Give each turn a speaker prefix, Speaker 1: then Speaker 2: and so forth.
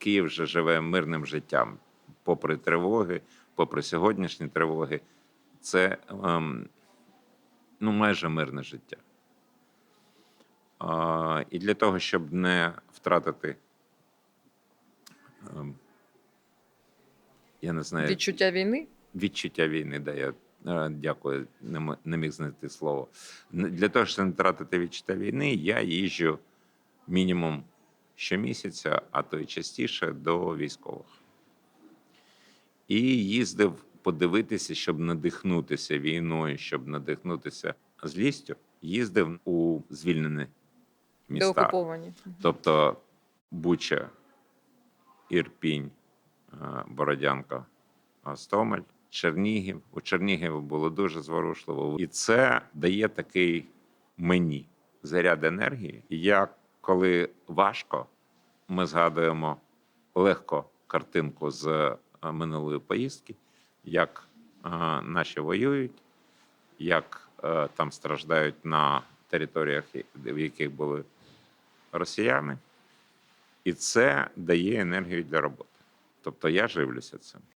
Speaker 1: Київ вже живе мирним життям, попри тривоги, попри сьогоднішні тривоги. Це ем, ну, майже мирне життя. А, і для того, щоб не втратити, ем, я не знаю,
Speaker 2: Відчуття війни?
Speaker 1: відчуття війни, да, я е, дякую, не, міг знайти слово. Для того, щоб не втратити відчуття війни, я їжджу мінімум щомісяця, а то й частіше до військових. І їздив подивитися, щоб надихнутися війною, щоб надихнутися злістю. Їздив у звільнені міста.
Speaker 2: Деокуповані.
Speaker 1: Тобто Буча, Ірпінь, е, Бородянка, Гостомель, Чернігів. У Чернігові було дуже зворушливо. І це дає такий мені заряд енергії. Я, коли важко, ми згадуємо легко картинку з е, минулої поїздки, як е, наші воюють, як е, там страждають на територіях, в яких були росіяни, і це дає енергію для роботи. Тобто я живлюся цим.